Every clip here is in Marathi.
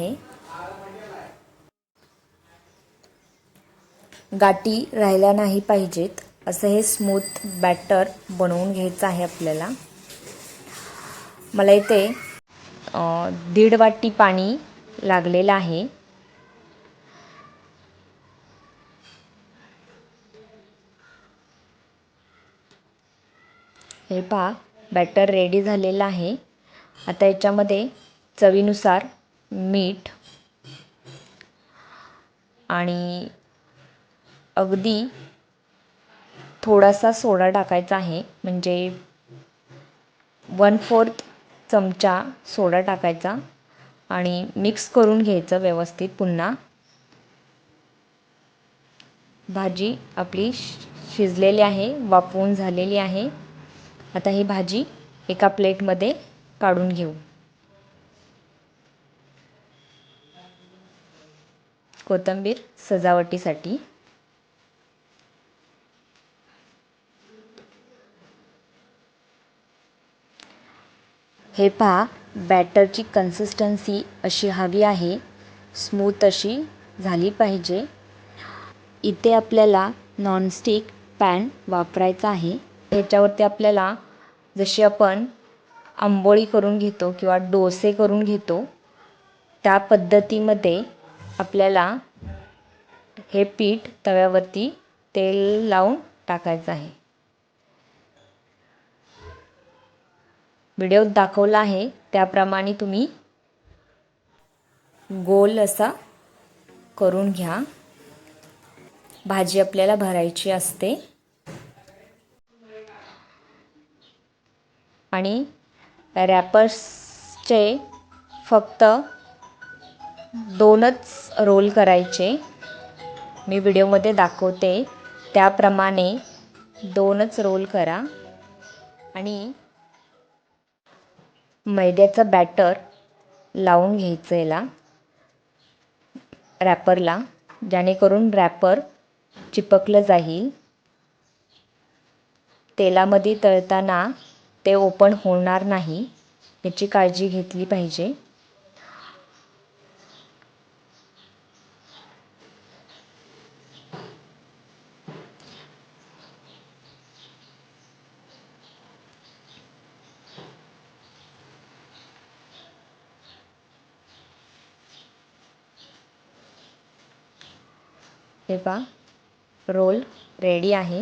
आहे. गाठी राहिल्या नाही पाहिजेत असं हे स्मूथ बॅटर बनवून घ्यायचं आहे आपल्याला. मला इथे दीड वाटी पाणी लागलेलं आहे. हे पहा बॅटर रेडी झालेलं आहे. आता याच्यामध्ये चवीनुसार मीठ आणि अगदी थोडासा सोडा टाकायचा आहे. म्हणजे वन फोर्थ चमचा सोडा टाकायचा आणि मिक्स करून घ्यायचं व्यवस्थित पुन्हा. भाजी आपली शि- शिजलेली आहे वाफवून झालेली आहे. आता ही भाजी एका प्लेटमध्ये काढून घेऊ. कोथिंबीर सजावटीसाठी. हे पहा बॅटरची कन्सिस्टन्सी अशी हवी आहे. स्मूथ अशी झाली पाहिजे. इथे आपल्याला नॉनस्टिक पॅन वापरायचा आहे. ह्याच्यावरती आपल्याला जशी आपण आंबोळी करून घेतो किंवा डोसे करून घेतो त्या पद्धतीमध्ये आपल्याला हे पीठ तव्यावरती तेल लावून टाकायचं आहे. व्हिडिओत दाखवला आहे त्याप्रमाणे तुम्ही गोल असा करून घ्या. भाजी आपल्याला भरायची असते. आणि रॅपर्सचे फक्त दोनच रोल करायचे. मी व्हिडिओमध्ये दाखवते. त्याप्रमाणे दोनच रोल करा. आणि मैद्याचं बॅटर लावून घ्यायचं याला रॅपरला जेणेकरून रॅपर चिपकलं जाईल. तेलामध्ये तळताना ते ओपन होणार नाही. याची काळजी घेतली पाहिजे. हे पहा. रोल रेडी आहे.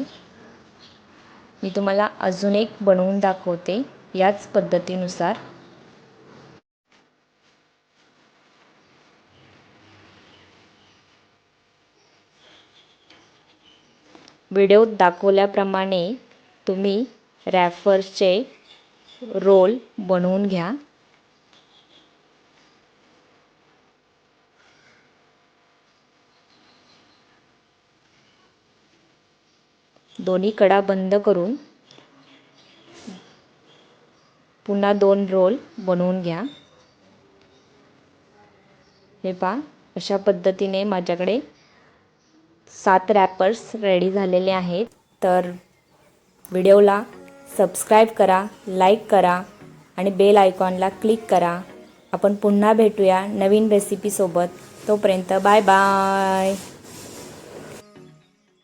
मी तुम्हाला अजून एक बनवून दाखवते याच पद्धतीनुसार. व्हिडिओत दाखवल्याप्रमाणे तुम्ही रॅफर्सचे रोल बनवून घ्या. दोन्ही कडा बंद करून पुन्हा दोन रोल बनवून घ्या. हे पहा अशा पद्धतीने माझ्याकडे सात रॅपर्स रेडी झालेले आहेत. तर व्हिडिओला सबस्क्राईब करा लाईक करा आणि बेल आयकॉनला क्लिक करा. आपण पुन्हा भेटूया नवीन रेसिपीसोबत तोपर्यंत बाय बाय